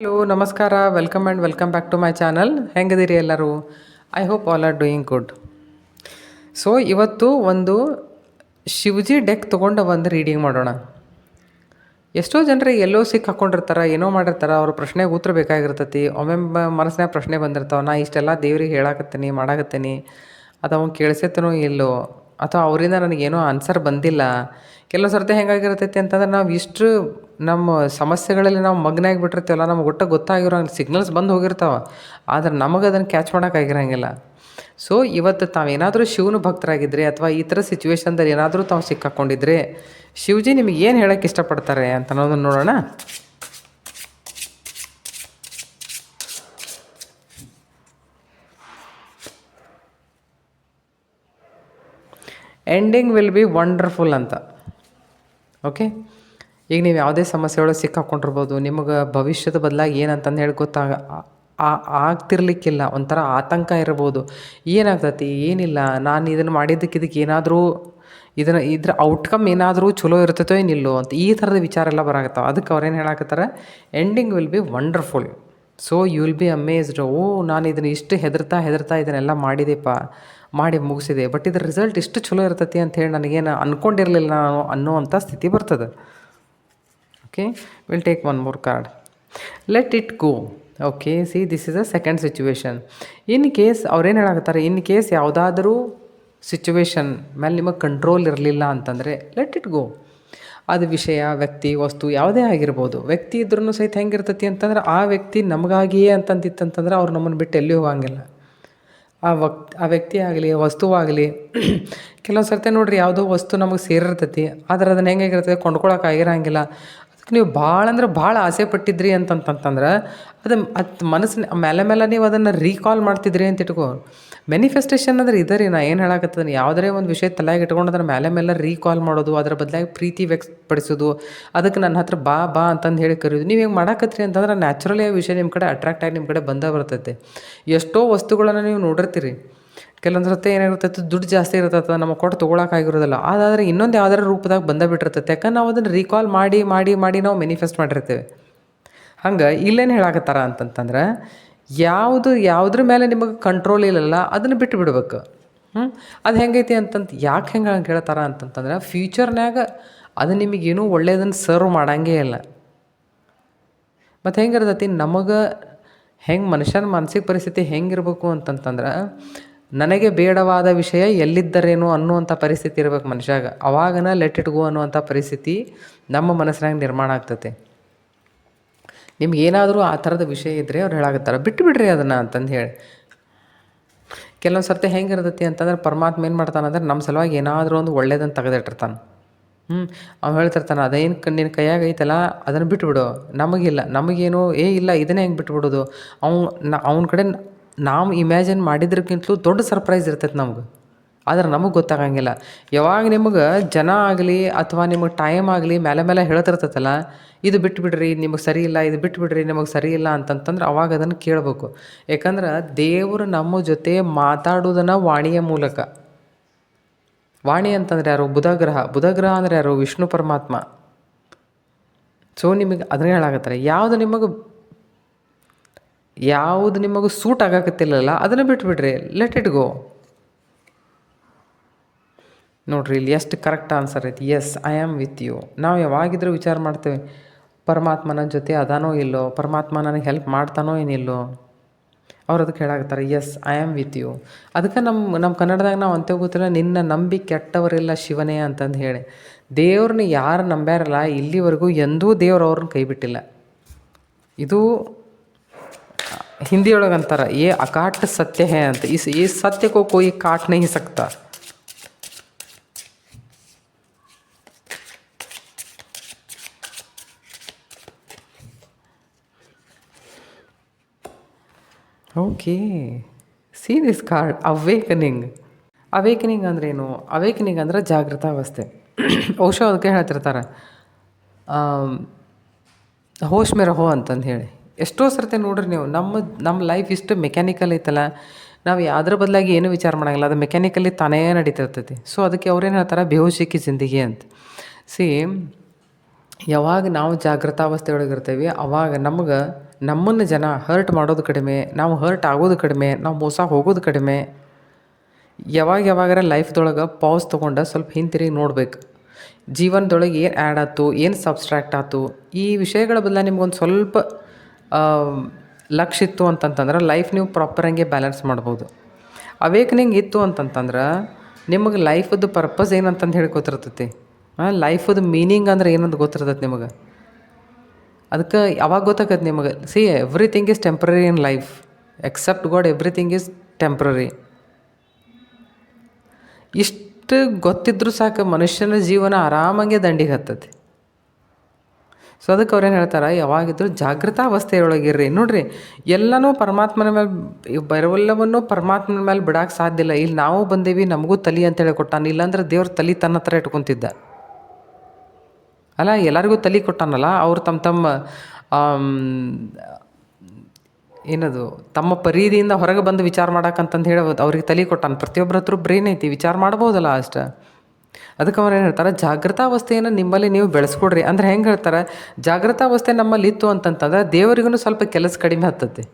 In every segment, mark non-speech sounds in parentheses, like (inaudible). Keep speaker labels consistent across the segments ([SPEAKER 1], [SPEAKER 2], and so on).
[SPEAKER 1] Hello ನಮಸ್ಕಾರ. Welcome and welcome back to my channel ಹೆಂಗದಿರಿ ಎಲ್ಲರೂ? I hope all are doing good so ಇವತ್ತು ಒಂದು Shivaji deck ತೊಗೊಂಡು ಒಂದು ರೀಡಿಂಗ್ ಮಾಡೋಣ. ಎಷ್ಟೋ ಜನರು ಎಲ್ಲೋ ಸಿಕ್ಕ ಹಾಕ್ಕೊಂಡಿರ್ತಾರೆ ಏನೋ ಮಾಡಿರ್ತಾರೆ, ಅವ್ರ ಪ್ರಶ್ನೆಗೆ ಉತ್ತರ ಬೇಕಾಗಿರ್ತೈತಿ. ಒಮ್ಮೆ ಮನಸ್ಸಿನ ಪ್ರಶ್ನೆ ಬಂದಿರ್ತಾವೆ, ನಾ ಇಷ್ಟೆಲ್ಲ ದೇವ್ರಿಗೆ ಹೇಳಾಕತ್ತೀನಿ, ಮಾಡಾಕತ್ತೀನಿ. ಅದು ಅವ್ನು ಕೇಳಿಸೈತನೋ ಇಲ್ಲೋ? ಅಥವಾ ಅವರಿಂದ ನನಗೇನೋ ಆನ್ಸರ್ ಬಂದಿಲ್ಲ. ಕೆಲವು ಸರ್ತಿ ಹೆಂಗಾಗಿರ್ತೈತಿ ಅಂತಂದ್ರೆ ನಾವು ಇಷ್ಟು ನಮ್ಮ ಸಮಸ್ಯೆಗಳಲ್ಲಿ ನಾವು ಮಗ್ನ ಆಗಿಬಿಟ್ಟಿರ್ತೀವಲ್ಲ ನಮ್ಗೆ ಒಟ್ಟು ಗೊತ್ತಾಗಿರೋ ಸಿಗ್ನಲ್ಸ್ ಬಂದು ಹೋಗಿರ್ತಾವೆ. ಆದ್ರೆ ನಮಗೆ ಅದನ್ನು ಕ್ಯಾಚ್ ಮಾಡೋಕ್ಕಾಗಿರಂಗಿಲ್ಲ ಸೊ ಇವತ್ತು ತಾವೇನಾದರೂ ಶಿವನ ಭಕ್ತರಾಗಿದ್ದರೆ ಅಥವಾ ಈ ಥರ ಸಿಚುವೇಶನ್ದಲ್ಲಿ ಏನಾದರೂ ತಾವು ಸಿಕ್ಕಾಕೊಂಡಿದ್ರೆ, ಶಿವಜಿ ನಿಮಗೆ ಏನು ಹೇಳೋಕ್ಕೆ ಇಷ್ಟಪಡ್ತಾರೆ ಅಂತ ಅನ್ನೋದನ್ನು ನೋಡೋಣ. ಎಂಡಿಂಗ್ ವಿಲ್ ಬಿ ವಂಡರ್ಫುಲ್ ಅಂತ. ಓಕೆ ಈಗ ನೀವು ಯಾವುದೇ ಸಮಸ್ಯೆ ಒಳಗೆ ಸಿಕ್ಕಾಕೊಂಡಿರ್ಬೋದು, ನಿಮಗೆ ಭವಿಷ್ಯದ ಬದಲಾಗಿ ಏನಂತಂದು ಹೇಳಿ ಗೊತ್ತಾಗ ಆಗ್ತಿರ್ಲಿಕ್ಕಿಲ್ಲ, ಒಂಥರ ಆತಂಕ ಇರ್ಬೋದು. ಏನಾಗ್ತೈತಿ? ಏನಿಲ್ಲ, ನಾನು ಇದನ್ನು ಮಾಡಿದ್ದಕ್ಕೆ ಇದಕ್ಕೆ ಏನಾದರೂ, ಇದನ್ನು, ಇದ್ರ ಔಟ್ಕಮ್ ಏನಾದರೂ ಚಲೋ ಇರ್ತೈತೋ ಏನಿಲ್ಲೋ ಅಂತ ಈ ಥರದ ವಿಚಾರ ಎಲ್ಲ ಬರಾಕತ್ತಾವ. ಅದಕ್ಕೆ ಅವ್ರೇನು ಹೇಳಾಕತ್ತಾರೆ? Ending will be wonderful so you will be amazed ಓ, ನಾನು ಇದನ್ನು ಇಷ್ಟು ಹೆದರ್ತಾ ಹೆದರ್ತಾ ಇದನ್ನೆಲ್ಲ ಮಾಡಿದೆಪ್ಪ. ಮಾಡಿ ಮುಗಿಸಿದೆ. ಬಟ್ ಇದ್ರ ರಿಸಲ್ಟ್ ಇಷ್ಟು ಚಲೋ ಇರ್ತೈತಿ ಅಂತ ಹೇಳಿ ನನಗೇನು ಅಂದ್ಕೊಂಡಿರಲಿಲ್ಲ ನಾನು ಅನ್ನೋವಂಥ ಸ್ಥಿತಿ ಬರ್ತದೆ. Okay will take one more card let it go okay see this is a second situation in case ಅವ್ರೇನು ಹೇಳಾಕತ್ತಾರೆ ಇನ್ ಕೇಸ್ ಯಾವುದಾದ್ರೂ ಸಿಚುವೇಶನ್ ಮೇಲೆ ನಿಮಗೆ ಕಂಟ್ರೋಲ್ ಇರಲಿಲ್ಲ ಅಂತಂದರೆ ಲೆಟ್ ಇಟ್ ಗೋ ಅದು ವಿಷಯ, ವ್ಯಕ್ತಿ, ವಸ್ತು ಯಾವುದೇ ಆಗಿರ್ಬೋದು. ವ್ಯಕ್ತಿ ಇದ್ರೂ ಸಹಿತ ಹೆಂಗಿರ್ತೈತಿ ಅಂತಂದ್ರೆ ಆ ವ್ಯಕ್ತಿ ನಮಗಾಗಿಯೇ ಅಂತಂದಿತ್ತಂತಂದ್ರೆ ಅವ್ರು ನಮ್ಮನ್ನು ಬಿಟ್ಟು ಎಲ್ಲಿ ಹೋಗಂಗಿಲ್ಲ. ಆ ವಕ್, ಆ ವ್ಯಕ್ತಿ ಆಗಲಿ ವಸ್ತುವಾಗಲಿ ಕೆಲವೊಂದು ಸರ್ತಿ ನೋಡಿರಿ ಯಾವುದೋ ವಸ್ತು ನಮಗೆ ಸೇರಿರ್ತೈತಿ, ಆದ್ರೆ ಅದನ್ನು ಹೆಂಗಾಗಿರ್ತದೆ ಕೊಂಡ್ಕೊಳಕ್ಕೆ ಆಗಿರಂಗಿಲ್ಲ. ನೀವು ಭಾಳ ಅಂದ್ರೆ ಭಾಳ ಆಸೆ ಪಟ್ಟಿದ್ರಿ ಅಂತಂತಂತಂದ್ರೆ ಅದು ಅದು ಮನಸ್ಸಿನ ಮೇಲೆ ಮೇಲೆ ನೀವು ಅದನ್ನು ರೀಕಾಲ್ ಮಾಡ್ತಿದ್ರಿ ಅಂತ ಇಟ್ಕೋ. ಮ್ಯಾನಿಫೆಸ್ಟೇಷನ್ ಅಂದ್ರೆ ಇದೆ ರೀ ನಾ ಏನು ಹೇಳಕತ್ತದನ್ನು ಯಾವುದೇ ಒಂದು ವಿಷಯ ತಲೆಗೆ ಇಟ್ಕೊಂಡು ಅದನ್ನು ಮೇಲೆ ಮೇಲೆ ರೀಕಾಲ್ ಮಾಡೋದು, ಅದರ ಬದಲಾಗಿ ಪ್ರೀತಿ ವ್ಯಕ್ತಪಡಿಸೋದು ಅದಕ್ಕೆ ನನ್ನ ಹತ್ರ ಬಾ ಬಾ ಅಂತಂದು ಹೇಳಿ ಕರೆಯೋದು. ನೀವು ಹೆಂಗೆ ಮಾಡಾಕತ್ರಿ ಅಂತಂದ್ರೆ ನ್ಯಾಚುರಲಿ ಆ ವಿಷಯ ನಿಮ್ಮ ಕಡೆ ಅಟ್ರಾಕ್ಟ್ ಆಗಿ ನಿಮ್ಮ ಕಡೆ ಬಂದೇ ಬರ್ತೈತೆ. ಎಷ್ಟೋ ವಸ್ತುಗಳನ್ನು ನೀವು ನೋಡಿರ್ತೀರಿ. ಕೆಲವೊಂದು ಸರ್ತಿ ಏನಾಗಿರ್ತೈತೆ ದುಡ್ಡು ಜಾಸ್ತಿ ಇರ್ತೈತೆ ನಮಗೆ ಕೊಟ್ಟು ತೊಗೊಳಕ್ಕಾಗಿರೋದಿಲ್ಲ ಅದಾದರೆ ಇನ್ನೊಂದು ಯಾವ್ದಾರ ರೂಪದಾಗ ಬಂದೇ ಬಿಟ್ಟಿರ್ತೈತೆ ಯಾಕಂದ್ರೆ ನಾವು ಅದನ್ನು ರೀಕಾಲ್ ಮಾಡಿ ಮಾಡಿ ಮಾಡಿ ನಾವು ಮೆನಿಫೆಸ್ಟ್ ಮಾಡಿರ್ತೇವೆ. ಹಂಗೆ ಇಲ್ಲೇನು ಹೇಳಾಕತ್ತಾರ ಅಂತಂತಂದ್ರೆ, ಯಾವುದು, ಯಾವುದ್ರ ಮೇಲೆ ನಿಮಗೆ ಕಂಟ್ರೋಲ್ ಇಲ್ಲಲ್ಲ, ಅದನ್ನು ಬಿಟ್ಟು ಬಿಡ್ಬೇಕು. ಹ್ಞೂ ಅದು ಹೆಂಗೈತಿ ಅಂತಂತ ಯಾಕೆ ಹೆಂಗೆ ಹಂಗೆ ಹೇಳ್ತಾರ ಅಂತಂತಂದ್ರೆ ಫ್ಯೂಚರ್ನಾಗ ಅದು ನಿಮಗೇನು ಒಳ್ಳೆಯದನ್ನು ಸರ್ವ್ ಮಾಡಂಗೇ ಇಲ್ಲ. ಮತ್ತು ಹೆಂಗಿರ್ತೈತಿ ನಮಗೆ ಹೆಂಗೆ ಮನುಷ್ಯನ ಮಾನಸಿಕ ಪರಿಸ್ಥಿತಿ ಹೆಂಗಿರ್ಬೇಕು ಅಂತಂತಂದ್ರೆ ನನಗೆ ಬೇಡವಾದ ವಿಷಯ ಎಲ್ಲಿದ್ದರೇನು ಅನ್ನುವಂಥ ಪರಿಸ್ಥಿತಿ ಇರ್ಬೇಕು ಮನುಷ್ಯಾಗ. ಅವಾಗನ ಲೆಟ್ ಇಟ್ ಗೋ ಅನ್ನುವಂಥ ಪರಿಸ್ಥಿತಿ ನಮ್ಮ ಮನಸ್ಸಿನಾಗ ನಿರ್ಮಾಣ ಆಗ್ತದೆ ನಿಮ್ಗೆ ಏನಾದರೂ ಆ ಥರದ ವಿಷಯ ಇದ್ದರೆ ಅವ್ರು ಹೇಳಾಕತ್ತಾರೆ, ಬಿಟ್ಟು ಬಿಡ್ರಿ ಅದನ್ನು ಅಂತಂದು ಹೇಳಿ. ಕೆಲವೊಂದು ಸರ್ತಿ ಹೆಂಗಿರ್ತೈತಿ ಅಂತಂದ್ರೆ ಪರಮಾತ್ಮ ಏನು ಮಾಡ್ತಾನೆ ಅಂದ್ರೆ ನಮ್ಮ ಸಲುವಾಗಿ ಏನಾದರೂ ಒಂದು ಒಳ್ಳೇದನ್ನು ತೆಗೆದಿಟ್ಟಿರ್ತಾನೆ. ಹ್ಞೂ ಅವ್ನು ಹೇಳ್ತಿರ್ತಾನೆ, ಅದೇನು ನಿನ್ನ ಕೈಯಾಗ ಐತಲ್ಲ, ಅದನ್ನು ಬಿಟ್ಬಿಡು, ನಮಗಿಲ್ಲ, ನಮಗೇನು, ಏ ಇಲ್ಲ, ಇದನ್ನೇ ಹೆಂಗೆ ಬಿಟ್ಬಿಡೋದು? ಅವ್ನು ನ, ಅವ್ನ ಕಡೆ ನಾವು ಇಮ್ಯಾಜಿನ್ ಮಾಡಿದ್ರಕ್ಕಿಂತಲೂ ದೊಡ್ಡ ಸರ್ಪ್ರೈಸ್ ಇರ್ತೈತೆ ನಮ್ಗೆ. ಆದ್ರೆ ನಮಗೆ ಗೊತ್ತಾಗಂಗಿಲ್ಲ. ಯಾವಾಗ ನಿಮಗೆ ಜನ ಆಗಲಿ ಅಥವಾ ನಿಮಗೆ ಟೈಮ್ ಆಗಲಿ ಮೇಲೆ ಮೇಲೆ ಹೇಳ್ತಿರ್ತೈತಲ್ಲ, ಇದು ಬಿಟ್ಬಿಡ್ರಿ, ನಿಮಗೆ ಸರಿ ಇಲ್ಲ, ಇದು ಬಿಟ್ಬಿಡ್ರಿ, ನಿಮಗೆ ಸರಿ ಇಲ್ಲ ಅಂತಂತಂದ್ರೆ ಅವಾಗ ಅದನ್ನು ಕೇಳಬೇಕು. ಯಾಕಂದ್ರೆ ದೇವರು ನಮ್ಮ ಜೊತೆ ಮಾತಾಡೋದನ್ನು ವಾಣಿಯ ಮೂಲಕ. ವಾಣಿ ಅಂತಂದ್ರೆ ಯಾರು? ಬುಧಗ್ರಹ. ಬುಧಗ್ರಹ ಅಂದ್ರೆ ಯಾರು? ವಿಷ್ಣು ಪರಮಾತ್ಮ. ಸೊ ನಿಮಗೆ ಅದನ್ನೇ ಹೇಳಾಕತ್ತಾರೆ. ಯಾವುದು ನಿಮಗೆ ಯಾವುದು ನಿಮಗೂ ಸೂಟ್ ಆಗಾಕತ್ತಿಲ್ಲಲ್ಲ, ಅದನ್ನು ಬಿಟ್ಬಿಡ್ರಿ. ಲೆಟ್ ಇಟ್ ಗೋ ನೋಡ್ರಿ, ಇಲ್ಲಿ ಎಷ್ಟು ಕರೆಕ್ಟ್ ಆನ್ಸರ್ ಐತಿ. Yes I am with you ನಾವು ಯಾವಾಗಿದ್ರೂ ವಿಚಾರ ಮಾಡ್ತೇವೆ. ಪರಮಾತ್ಮನ ಜೊತೆ ಅದಾನೋ ಇಲ್ಲೋ, ಪರಮಾತ್ಮ ನನಗೆ ಹೆಲ್ಪ್ ಮಾಡ್ತಾನೋ ಏನಿಲ್ಲೋ, ಅವ್ರು ಅದಕ್ಕೆ ಹೇಳಾಕತ್ತಾರೆ yes I am with you ಅದಕ್ಕೆ ನಮ್ಮ ನಮ್ಮ ಕನ್ನಡದಾಗ ನಾವು ಅಂತ ಗೊತ್ತಿಲ್ಲ, ನಿನ್ನ ನಂಬಿ ಕೆಟ್ಟವರಿಲ್ಲ ಶಿವನೇ ಅಂತಂದು ಹೇಳಿ. ದೇವ್ರನ್ನ ಯಾರು ನಂಬ್ಯಾರಲ್ಲ, ಇಲ್ಲಿವರೆಗೂ ಎಂದೂ ದೇವ್ರು ಅವ್ರನ್ನ ಕೈ ಬಿಟ್ಟಿಲ್ಲ. ಇದು ಹಿಂದಿಯೊಳಗೆ ಅಂತಾರೆ ಏ ಅಕಾಟ್ ಸತ್ಯ ಹೇ ಅಂತ ಇಸ್ ಈ ಸತ್ಯಕ್ಕೋ ಕೋಯಿ ಕಾಟ್ ನಹಿ ಸಕ್ತಾ okay see this card awakening awakening ಅಂದ್ರೇನು ಅವೇಕನಿಂಗ್ ಅಂದ್ರೆ ಜಾಗೃತ ಅವಸ್ಥೆ. (coughs) ಬಹುಶಃ ಅದಕ್ಕೆ ಹೇಳ್ತಿರ್ತಾರೆ ಹೋಶ್ ಮೇ ರಹೋ ಅಂತಂದು ಹೇಳಿ. ಎಷ್ಟೋ ಸರ್ತಿ ನೋಡ್ರಿ ನೀವು, ನಮ್ಮ ನಮ್ಮ ಲೈಫ್ ಇಷ್ಟು ಮೆಕ್ಯಾನಿಕಲ್ ಐತಲ್ಲ, ನಾವು ಯಾವುದ್ರ ಬದಲಾಗಿ ಏನು ವಿಚಾರ ಮಾಡಂಗಿಲ್ಲ, ಅದು ಮೆಕ್ಯಾನಿಕಲಿ ತಾನೇ ನಡೀತಿರ್ತೈತಿ. ಸೊ ಅದಕ್ಕೆ ಅವ್ರೇನು ಹೇಳ್ತಾರೆ ಬೇಹುಶಿಕ್ಕಿ ಜಿಂದಗಿ ಅಂತ. ಸಿ ಯಾವಾಗ ನಾವು ಜಾಗೃತಾವಸ್ಥೆ ಇರ್ತೇವೆ, ಅವಾಗ ನಮ್ಗೆ, ನಮ್ಮನ್ನು ಜನ ಹರ್ಟ್ ಮಾಡೋದು ಕಡಿಮೆ, ನಾವು ಹರ್ಟ್ ಆಗೋದು ಕಡಿಮೆ, ನಾವು ಮೋಸ ಹೋಗೋದು ಕಡಿಮೆ. ಯಾವಾಗ ಯಾವಾಗಾರ ಲೈಫ್ದೊಳಗೆ ಪಾಸ್ ತೊಗೊಂಡು ಸ್ವಲ್ಪ ಹಿಂತಿರುಗಿ ನೋಡ್ಬೇಕು. ಜೀವನದೊಳಗೆ ಏನು ಆ್ಯಡ್ ಆಯ್ತು ಏನು ಸಬ್ಸ್ಟ್ರಾಕ್ಟ್ ಆಯ್ತು ಈ ವಿಷಯಗಳ ಬದಲ ನಿಮ್ಗೊಂದು ಸ್ವಲ್ಪ ಲಕ್ಷ ಇತ್ತು ಅಂತಂತಂದ್ರೆ ಲೈಫ್ ನೀವು ಪ್ರಾಪರ್ ಹಂಗೆ ಬ್ಯಾಲೆನ್ಸ್ ಮಾಡ್ಬೋದು. ಅವೇಕ್ನಿಂಗ್ ಇತ್ತು ಅಂತಂತಂದ್ರೆ ನಿಮಗೆ ಲೈಫದ್ದು ಪರ್ಪಸ್ ಏನಂತಂದು ಹೇಳಿ ಗೊತ್ತಿರ್ತೈತಿ. ಹಾಂ ಲೈಫದ್ದು ಮೀನಿಂಗ್ ಅಂದ್ರೆ ಏನಂತ ಗೊತ್ತಿರ್ತೈತಿ ನಿಮಗೆ? ಅದಕ್ಕೆ ಯಾವಾಗ ಗೊತ್ತಾಗತ್ತೆ ನಿಮಗೆ? See everything is temporary in life except God everything is temporary ಇಷ್ಟು ಗೊತ್ತಿದ್ರೂ ಸಾಕು ಮನುಷ್ಯನ ಜೀವನ ಆರಾಮಾಗೆ ದಂಡಿಗೆ ಹತ್ತತಿ. ಸೊ ಅದಕ್ಕೆ ಅವ್ರೇನು ಹೇಳ್ತಾರೆ, ಯಾವಾಗಿದ್ರೂ ಜಾಗೃತಾವಸ್ಥೆಯೊಳಗಿರ್ರಿ ನೋಡ್ರಿ, ಎಲ್ಲನೂ ಪರಮಾತ್ಮನ ಮೇಲೆ ಬರವೆಲ್ಲವನ್ನೂ ಪರಮಾತ್ಮನ ಮೇಲೆ ಬಿಡಕ್ಕೆ ಸಾಧ್ಯ ಇಲ್ಲ. ಇಲ್ಲಿ ನಾವು ಬಂದೇವಿ, ನಮಗೂ ತಲಿ ಅಂತೇಳಿ ಕೊಟ್ಟಾನ. ಇಲ್ಲಾಂದ್ರೆ ದೇವ್ರ ತಲಿ ತನ್ನ ಹತ್ರ ಇಟ್ಕೊತಿದ್ದ. ಅಲ್ಲ, ಎಲ್ಲರಿಗೂ ತಲೆ ಕೊಟ್ಟಾನಲ್ಲ, ಅವ್ರು ತಮ್ಮ ತಮ್ಮ ಏನದು, ತಮ್ಮ ಪರಿಧಿಯಿಂದ ಹೊರಗೆ ಬಂದು ವಿಚಾರ ಮಾಡಕ್ಕಂತಂದು ಹೇಳ್ಬೋದು. ಅವ್ರಿಗೆ ತಲೆ ಕೊಟ್ಟಾನ. ಪ್ರತಿಯೊಬ್ಬರ ಹತ್ರ ಬ್ರೈನ್ ಐತಿ, ವಿಚಾರ ಮಾಡ್ಬೋದಲ್ಲ ಅಷ್ಟು. ಅದಕ್ಕೆ ಅವ್ರು ಏನು ಹೇಳ್ತಾರೆ ಜಾಗೃತಾವಸ್ಥೆಯನ್ನು ನಿಮ್ಮಲ್ಲಿ ನೀವು ಬೆಳೆಸ್ಕೊಡ್ರಿ. ಅಂದ್ರೆ ಹೆಂಗೆ ಹೇಳ್ತಾರೆ ಜಾಗೃತಾವಸ್ಥೆ ನಮ್ಮಲ್ಲಿ ಇತ್ತು ಅಂತಂತಂದ್ರೆ ದೇವರಿಗೂ ಸ್ವಲ್ಪ ಕೆಲಸ ಕಡಿಮೆ ಹತ್ತತಿ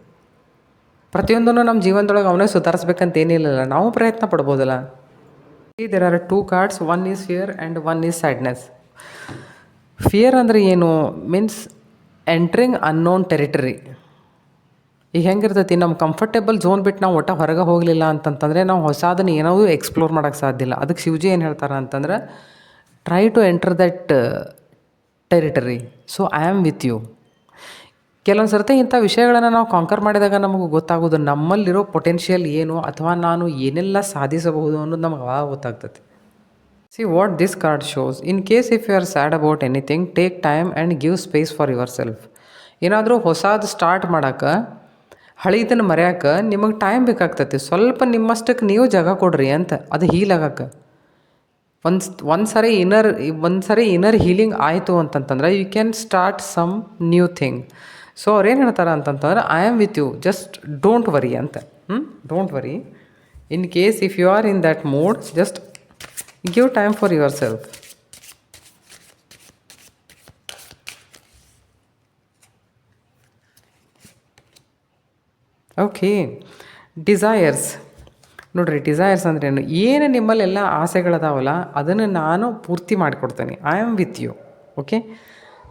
[SPEAKER 1] ಪ್ರತಿಯೊಂದನ್ನು ನಮ್ಮ ಜೀವನದೊಳಗೆ ಅವನೇ ಸುಧಾರಿಸ್ಬೇಕಂತ ಏನಿಲ್ಲ ನಾವು ಪ್ರಯತ್ನ ಪಡ್ಬೋದಲ್ಲ. There are two cards one is fear and one is sadness fear ಅಂದರೆ ಏನು? ಮೀನ್ಸ್ ಎಂಟ್ರಿಂಗ್ ಅನ್ನೋನ್ ಟೆರಿಟರಿ ಈಗ ಹೆಂಗಿರ್ತೈತಿ ನಮ್ಮ ಕಂಫರ್ಟೇಬಲ್ ಝೋನ್ ಬಿಟ್ಟು ನಾವು ಒಟ್ಟ ಹೊರಗೆ ಹೋಗಲಿಲ್ಲ ಅಂತಂತಂದರೆ ನಾವು ಹೊಸದನ್ನು ಏನಾದರೂ ಎಕ್ಸ್ಪ್ಲೋರ್ ಮಾಡೋಕ್ಕೆ ಸಾಧ್ಯ ಇಲ್ಲ ಅದಕ್ಕೆ ಶಿವಜಿ ಏನು ಹೇಳ್ತಾರೆ ಅಂತಂದ್ರೆ try to enter that territory so I am with you ಕೆಲವೊಂದು ಸರ್ತಿ ಇಂಥ ವಿಷಯಗಳನ್ನು ನಾವು ಕಾಂಕರ್ ಮಾಡಿದಾಗ ನಮಗೆ ಗೊತ್ತಾಗೋದು ನಮ್ಮಲ್ಲಿರೋ ಪೊಟೆನ್ಷಿಯಲ್ ಏನು ಅಥವಾ ನಾನು ಏನೆಲ್ಲ ಸಾಧಿಸಬಹುದು ಅನ್ನೋದು ನಮಗೆ ಅವಾಗ ಗೊತ್ತಾಗ್ತದೆ see what this card shows in case if you are sad about anything take time and give space for yourself ಏನಾದರೂ ಹೊಸದು ಸ್ಟಾರ್ಟ್ ಮಾಡೋಕೆ ಹಳೀದನ್ನು ಮರೆಯೋಕೆ ನಿಮಗೆ ಟೈಮ್ ಬೇಕಾಗ್ತತಿ. ಸ್ವಲ್ಪ ನಿಮ್ಮಷ್ಟಕ್ಕೆ ನೀವು ಜಾಗ ಕೊಡ್ರಿ ಅಂತ ಅದು ಹೀಲ್ ಆಗಕ್ಕೆ ಒಂದು ಒಂದು ಸರಿ ಇನ್ನರ್ ಒಂದು ಸರಿ ಇನ್ನರ್ ಹೀಲಿಂಗ್ ಆಯಿತು ಅಂತಂತಂದ್ರೆ you can start some new thing so ಅವ್ರೇನು ಹೇಳ್ತಾರೆ ಅಂತಂತಂದ್ರೆ I am with you just don't worry ಅಂತ. ಹ್ಞೂ don't worry in case if you are in that mood just give time for yourself okay desires ನೋಡ್ರಿ desires ಅಂದ್ರೇನು ಏನು? ನಿಮ್ಮಲ್ಲೆಲ್ಲ ಆಸೆಗಳದಾವಲ್ಲ, ಅದನ್ನು ನಾನು ಪೂರ್ತಿ ಮಾಡಿಕೊಡ್ತೇನೆ. I am with you okay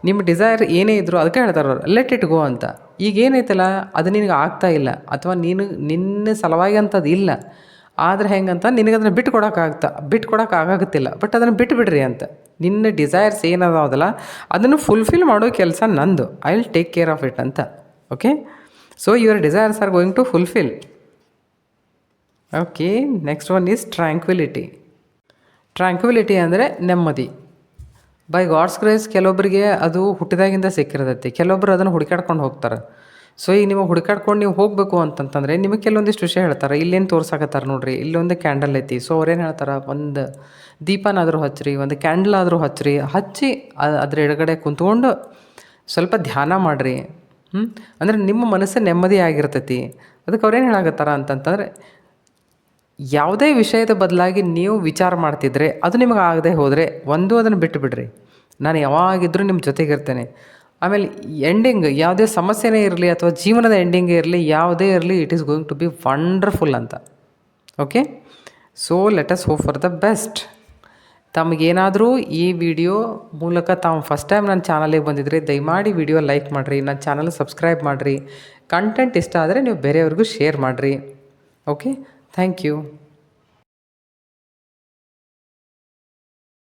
[SPEAKER 1] ನಿಮ್ಮ ಡಿಸೈರ್ ಏನೇ ಇದ್ದರೂ ಅದಕ್ಕೆ ಹೇಳ್ತಾರೆ ಲೆಟ್ ಇಟ್ ಗೋ ಅಂತ. ಈಗ ಏನೈತಲ್ಲ ಅದು ನಿನಗೆ ಆಗ್ತಾ ಇಲ್ಲ, ಅಥವಾ ನೀನು, ನಿನ್ನ ಸಲುವಾಗಿ ಅಂಥದ್ದು ಇಲ್ಲ. ಆದರೆ ಹೆಂಗಂತ? ನಿನಗೆ ಅದನ್ನು ಬಿಟ್ಟು ಕೊಡೋಕ್ಕಾಗ್ತಾ ಬಿಟ್ಟು ಕೊಡೋಕ್ಕಾಗತ್ತಿಲ್ಲ ಬಟ್ ಅದನ್ನು ಬಿಟ್ಟು ಬಿಡ್ರಿ ಅಂತ. ನಿನ್ನ ಡಿಸೈರ್ಸ್ ಏನದಾವದಲ್ಲ ಅದನ್ನು ಫುಲ್ಫಿಲ್ ಮಾಡೋ ಕೆಲಸ ನಂದು. I will take care of it ಅಂತ. Okay so your desires are going to fulfil okay next one is tranquility tranquility ಅಂದರೆ ನೆಮ್ಮದಿ. ಬೈ ಗಾಡ್ಸ್ ಗ್ರೇಸ್ ಕೆಲವೊಬ್ಬರಿಗೆ ಅದು ಹುಟ್ಟಿದಾಗಿಂದ ಸಿಕ್ಕಿರ್ತೈತಿ. ಕೆಲವೊಬ್ಬರು ಅದನ್ನು ಹುಡುಕಾಡ್ಕೊಂಡು ಹೋಗ್ತಾರೆ. ಸೊ ಈಗ ನಿಮಗೆ ಹುಡುಕಾಡ್ಕೊಂಡು ನೀವು ಹೋಗಬೇಕು ಅಂತಂತಂದರೆ, ನಿಮಗೆ ಕೆಲವೊಂದಿಷ್ಟು ವಿಷಯ ಹೇಳ್ತಾರೆ. ಇಲ್ಲೇನು ತೋರ್ಸಾಕತ್ತಾರೆ ನೋಡ್ರಿ. ಇಲ್ಲೊಂದು ಕ್ಯಾಂಡಲ್ ಐತಿ. ಸೊ ಅವ್ರೇನು ಹೇಳ್ತಾರೆ? ಒಂದು ದೀಪನಾದರೂ ಹಚ್ಚಿರಿ ಒಂದು ಕ್ಯಾಂಡಲ್ ಆದರೂ ಹಚ್ಚಿರಿ ಹಚ್ಚಿ ಅದ್ರ ಎಡಗಡೆ ಕುಂತ್ಕೊಂಡು ಸ್ವಲ್ಪ ಧ್ಯಾನ ಮಾಡಿರಿ. ಹ್ಞೂ ಅಂದರೆ ನಿಮ್ಮ ಮನಸ್ಸು ನೆಮ್ಮದಿ ಆಗಿರ್ತೈತಿ. ಅದಕ್ಕೆ ಅವ್ರೇನು ಹೇಳಾಕತ್ತಾರ ಅಂತಂತಂದರೆ, ಯಾವುದೇ ವಿಷಯದ ಬದಲಾಗಿ ನೀವು ವಿಚಾರ ಮಾಡ್ತಿದ್ರೆ ಅದು ನಿಮಗೆ ಆಗದೆ ಹೋದರೆ ಒಂದು ಅದನ್ನು ಬಿಟ್ಟು ಬಿಡ್ರಿ ನಾನು ಯಾವಾಗಿದ್ದರೂ ನಿಮ್ಮ ಜೊತೆಗಿರ್ತೇನೆ ಆಮೇಲೆ ಎಂಡಿಂಗ್ ಯಾವುದೇ ಸಮಸ್ಯೆನೇ ಇರಲಿ ಅಥವಾ ಜೀವನದ ಎಂಡಿಂಗೇ ಇರಲಿ, ಯಾವುದೇ ಇರಲಿ it is going to be wonderful ಅಂತ. Okay so let us hope for the best ತಮಗೇನಾದರೂ ಈ ವಿಡಿಯೋ ಮೂಲಕ ತಾವು ಫಸ್ಟ್ ಟೈಮ್ ನನ್ನ ಚಾನಲಿಗೆ ಬಂದಿದ್ರೆ, ದಯಮಾಡಿ ವಿಡಿಯೋ ಲೈಕ್ ಮಾಡಿರಿ, ನನ್ನ ಚಾನಲ್ ಸಬ್ಸ್ಕ್ರೈಬ್ ಮಾಡಿರಿ. ಕಂಟೆಂಟ್ ಇಷ್ಟ ಆದರೆ ನೀವು ಬೇರೆಯವ್ರಿಗೂ ಶೇರ್ ಮಾಡಿರಿ. Okay thank you